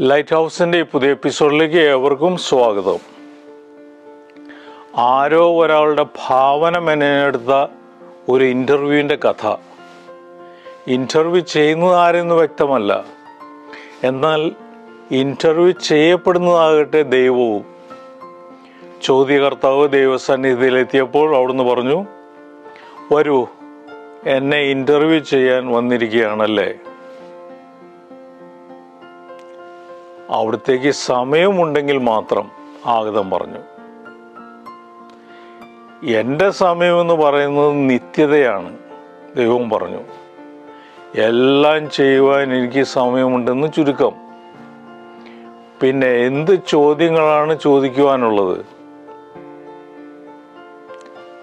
Light ഹൗസിന്റെ പുതിയ എപ്പിസോഡിലേക്ക് ഏവർക്കും സ്വാഗതം. ആരോ ഒരാളുടെ ഭാവന മെനെടുത്ത ഒരു ഇന്റർവ്യൂവിന്റെ കഥ. ഇന്റർവ്യൂ ചെയ്യുന്നത് ആരെന്ന് വ്യക്തമല്ല. എന്നാൽ ഇന്റർവ്യൂ ചെയ്യപ്പെടുന്നതാകട്ടെ ദൈവവും. ചോദ്യകർത്താവ് ദൈവസന്നിധിയിലെത്തിയപ്പോൾ അവിടുന്ന് പറഞ്ഞു വരൂ എന്നെ ഇന്റർവ്യൂ ചെയ്യാൻ വന്നിരിക്കുകയാണല്ലേ? അവിടത്തേക്ക് സമയമുണ്ടെങ്കിൽ മാത്രം ആഗതം പറഞ്ഞു. എന്റെ സമയമെന്ന് പറയുന്നത് നിത്യതയാണ് ദൈവം പറഞ്ഞു. എല്ലാം ചെയ്യുവാൻ എനിക്ക് സമയമുണ്ടെന്ന് ചുരുക്കം. പിന്നെ എന്ത് ചോദ്യങ്ങളാണ് ചോദിക്കുവാനുള്ളത്?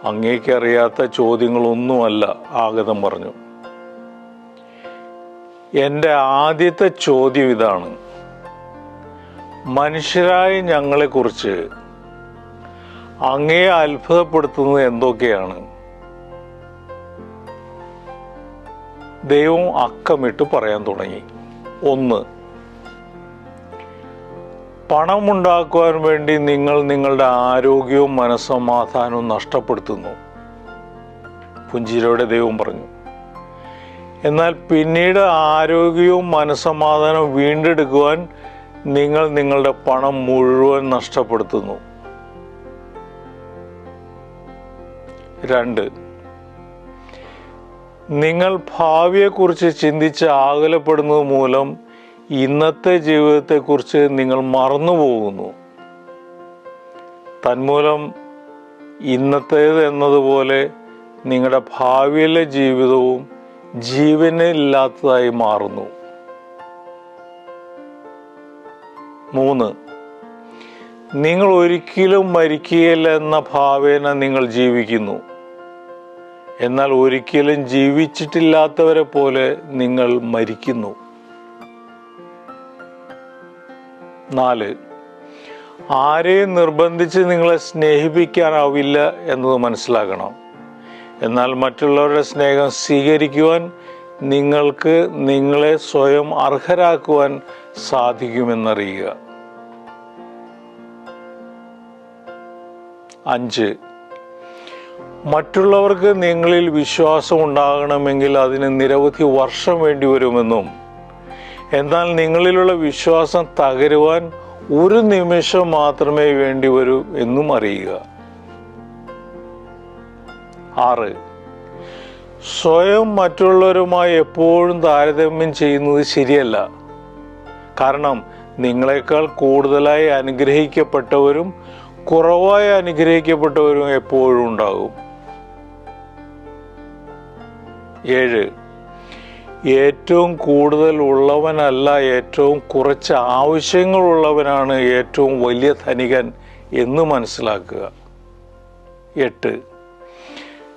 അങ്ങേക്കറിയാത്ത ചോദ്യങ്ങളൊന്നുമല്ല ആഗതം പറഞ്ഞു. എന്റെ ആദ്യത്തെ ചോദ്യം ഇതാണ്. മനുഷ്യരായ ഞങ്ങളെക്കുറിച്ച് അങ്ങയെ അത്ഭുതപ്പെടുത്തുന്നത് എന്തൊക്കെയാണ്? ദൈവം അക്കമിട്ട് പറയാൻ തുടങ്ങി. ഒന്ന് പണമുണ്ടാക്കുവാൻ വേണ്ടി നിങ്ങൾ നിങ്ങളുടെ ആരോഗ്യവും മനസ്സമാധാനവും നഷ്ടപ്പെടുത്തുന്നു. പുഞ്ചിരയുടെ ദൈവം പറഞ്ഞു എന്നാൽ പിന്നീട് ആരോഗ്യവും മനസ്സമാധാനവും വീണ്ടെടുക്കുവാൻ നിങ്ങൾ നിങ്ങളുടെ പണം മുഴുവൻ നഷ്ടപ്പെടുത്തുന്നു. രണ്ട് നിങ്ങൾ ഭാവിയെക്കുറിച്ച് ചിന്തിച്ച് ആകലപ്പെടുന്നത് മൂലം ഇന്നത്തെ ജീവിതത്തെക്കുറിച്ച് നിങ്ങൾ മറന്നുപോകുന്നു. തന്മൂലം ഇന്നത്തേത് എന്നതുപോലെ നിങ്ങളുടെ ഭാവിയിലെ ജീവിതവും ജീവനില്ലാത്തതായി മാറുന്നു. മൂന്ന്. നിങ്ങൾ ഒരിക്കലും മരിക്കുകയില്ല എന്ന ഭാവേന നിങ്ങൾ ജീവിക്കുന്നു. എന്നാൽ ഒരിക്കലും ജീവിച്ചിട്ടില്ലാത്തവരെ പോലെ നിങ്ങൾ മരിക്കുന്നു. നാല്. ആരെയും നിർബന്ധിച്ച് നിങ്ങളെ സ്നേഹിപ്പിക്കാനാവില്ല എന്നത് മനസ്സിലാക്കണം. എന്നാൽ മറ്റുള്ളവരുടെ സ്നേഹം സ്വീകരിക്കുവാൻ നിങ്ങൾക്ക് നിങ്ങളെ സ്വയം അർഹരാക്കുവാൻ സാധിക്കുമെന്നറിയുക. അഞ്ച്. മറ്റുള്ളവർക്ക് നിങ്ങളിൽ വിശ്വാസം ഉണ്ടാകണമെങ്കിൽ അതിന് നിരവധി വർഷം വേണ്ടി വരുമെന്നും എന്നാൽ നിങ്ങളിലുള്ള വിശ്വാസം തകരുവാൻ ഒരു നിമിഷം മാത്രമേ വേണ്ടി വരൂ എന്നും അറിയുക. ആറ്. സ്വയം മറ്റുള്ളവരുമായി എപ്പോഴും താരതമ്യം ചെയ്യുന്നത് ശരിയല്ല. കാരണം നിങ്ങളെക്കാൾ കൂടുതലായി അനുഗ്രഹിക്കപ്പെട്ടവരും കുറവായി അനുഗ്രഹിക്കപ്പെട്ടവരും എപ്പോഴും ഉണ്ടാകും. ഏഴ്. ഏറ്റവും കൂടുതൽ ഉള്ളവനല്ല ഏറ്റവും കുറച്ച് ആവശ്യങ്ങളുള്ളവനാണ് ഏറ്റവും വലിയ ധനികൻ എന്ന് മനസ്സിലാക്കുക. എട്ട്.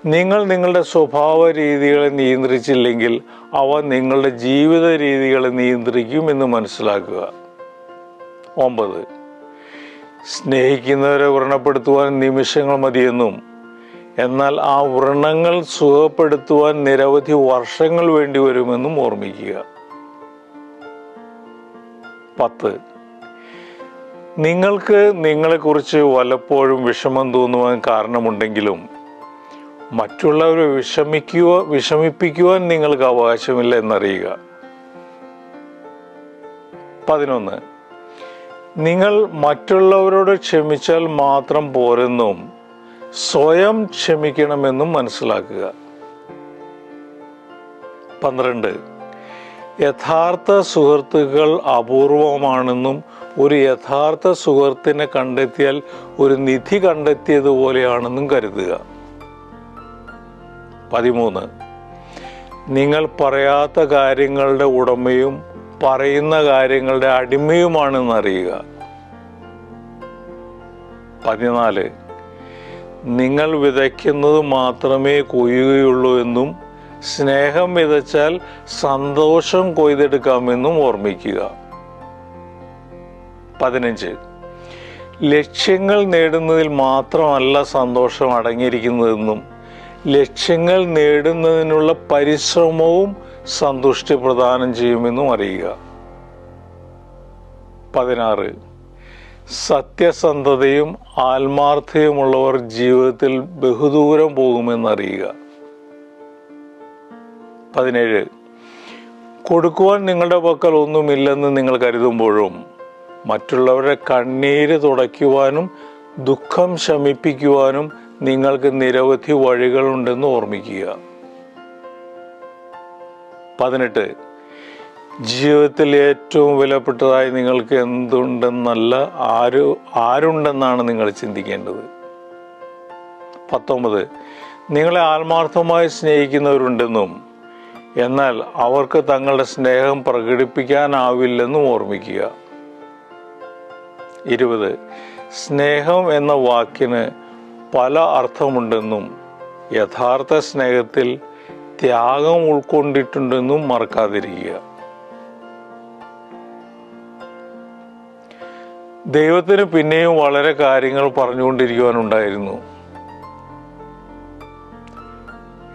നിങ്ങൾ നിങ്ങളുടെ സ്വഭാവ രീതികളെ നിയന്ത്രിച്ചില്ലെങ്കിൽ അവ നിങ്ങളുടെ ജീവിത രീതികളെ നിയന്ത്രിക്കും എന്ന് മനസ്സിലാക്കുക. ഒമ്പത്. സ്നേഹിക്കുന്നവരെ വ്രണപ്പെടുത്തുവാൻ നിമിഷങ്ങൾ മതിയെന്നും എന്നാൽ ആ വ്രണങ്ങൾ സുഖപ്പെടുത്തുവാൻ നിരവധി വർഷങ്ങൾ വേണ്ടി വരുമെന്നും ഓർമ്മിക്കുക. പത്ത്. നിങ്ങൾക്ക് നിങ്ങളെക്കുറിച്ച് വല്ലപ്പോഴും വിഷമം തോന്നുവാൻ കാരണമുണ്ടെങ്കിലും മറ്റുള്ളവരെ വിഷമിക്കുക വിഷമിപ്പിക്കുവാൻ നിങ്ങൾക്ക് അവകാശമില്ല എന്നറിയുക. പതിനൊന്ന്. നിങ്ങൾ മറ്റുള്ളവരോട് ക്ഷമിച്ചാൽ മാത്രം പോരെന്നും സ്വയം ക്ഷമിക്കണമെന്നും മനസ്സിലാക്കുക. പന്ത്രണ്ട്. യഥാർത്ഥ സുഹൃത്തുക്കൾ അപൂർവമാണെന്നും ഒരു യഥാർത്ഥ സുഹൃത്തിനെ കണ്ടെത്തിയാൽ ഒരു നിധി കണ്ടെത്തിയതുപോലെയാണെന്നും കരുതുക. പതിമൂന്ന്. നിങ്ങൾ പറയാത്ത കാര്യങ്ങളുടെ ഉടമയും പറയുന്ന കാര്യങ്ങളുടെ അടിമയുമാണെന്ന് അറിയുക പതിനാല് നിങ്ങൾ വിതയ്ക്കുന്നത് മാത്രമേ കൊയ്യുകയുള്ളൂ എന്നും സ്നേഹം വിതച്ചാൽ സന്തോഷം കൊയ്തെടുക്കാമെന്നും ഓർമ്മിക്കുക. പതിനഞ്ച് ലക്ഷ്യങ്ങൾ നേടുന്നതിൽ മാത്രമല്ല സന്തോഷം അടങ്ങിയിരിക്കുന്നതെന്നും ലക്ഷ്യങ്ങൾ നേടുന്നതിനുള്ള പരിശ്രമവും സന്തുഷ്ടി പ്രദാനം ചെയ്യുമെന്നും അറിയുക. പതിനാറ്. സത്യസന്ധതയും ആത്മാർത്ഥതയുമുള്ളവർ ജീവിതത്തിൽ ബഹുദൂരം പോകുമെന്നറിയുക. പതിനേഴ്. കൊടുക്കുവാൻ നിങ്ങളുടെ പക്കൽ ഒന്നുമില്ലെന്ന് നിങ്ങൾ കരുതുമ്പോഴും മറ്റുള്ളവരുടെ കണ്ണീര് തുടയ്ക്കുവാനും ദുഃഖം ശമിപ്പിക്കുവാനും നിങ്ങൾക്ക് നിരവധി വഴികളുണ്ടെന്ന് ഓർമ്മിക്കുക. പതിനെട്ട്. ജീവിതത്തിൽ ഏറ്റവും വിലപ്പെട്ടതായി നിങ്ങൾക്ക് എന്തുണ്ടെന്നല്ല ആര് ആരുണ്ടെന്നാണ് നിങ്ങൾ ചിന്തിക്കേണ്ടത്? പത്തൊമ്പത്. നിങ്ങളെ ആത്മാർത്ഥമായി സ്നേഹിക്കുന്നവരുണ്ടെന്നും എന്നാൽ അവർക്ക് തങ്ങളുടെ സ്നേഹം പ്രകടിപ്പിക്കാനാവില്ലെന്നും ഓർമ്മിക്കുക. ഇരുപത്. സ്നേഹം എന്ന വാക്കിന് പല അർത്ഥമുണ്ടെന്നും യഥാർത്ഥ സ്നേഹത്തിൽ ത്യാഗം ഉൾക്കൊണ്ടിട്ടുണ്ടെന്നും മറക്കാതിരിക്കുക. ദൈവത്തിന് പിന്നെയും വളരെ കാര്യങ്ങൾ പറഞ്ഞുകൊണ്ടിരിക്കുവാനുണ്ടായിരുന്നു.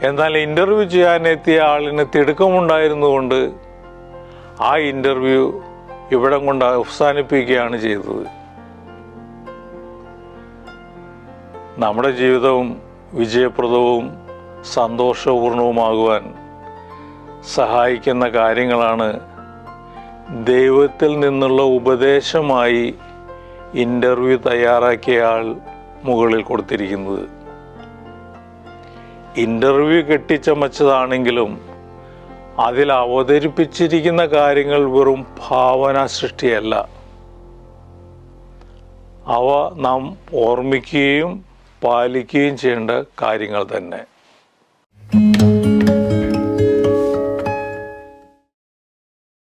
എന്നാൽ ഇന്റർവ്യൂ ചെയ്യാനെത്തിയ ആളിന് തിടുക്കമുണ്ടായിരുന്നുകൊണ്ട് ആ ഇന്റർവ്യൂ ഇവിടം കൊണ്ട് അവസാനിപ്പിക്കുകയാണ് ചെയ്തത്. നമ്മുടെ ജീവിതവും വിജയപ്രദവും സന്തോഷപൂർണവുമാകുവാൻ സഹായിക്കുന്ന കാര്യങ്ങളാണ് ദൈവത്തിൽ നിന്നുള്ള ഉപദേശമായി ഇന്റർവ്യൂ തയ്യാറാക്കിയ ആൾ മുകളിൽ കൊടുത്തിരിക്കുന്നത്. ഇന്റർവ്യൂ കെട്ടിച്ചമച്ചതാണെങ്കിലും അതിൽ അവതരിപ്പിച്ചിരിക്കുന്ന കാര്യങ്ങൾ വെറും ഭാവന സൃഷ്ടിയല്ല. അവ നാം ഓർമ്മിക്കുകയും പാലിക്കുകയും ചെയ്യേണ്ട കാര്യങ്ങൾ തന്നെ.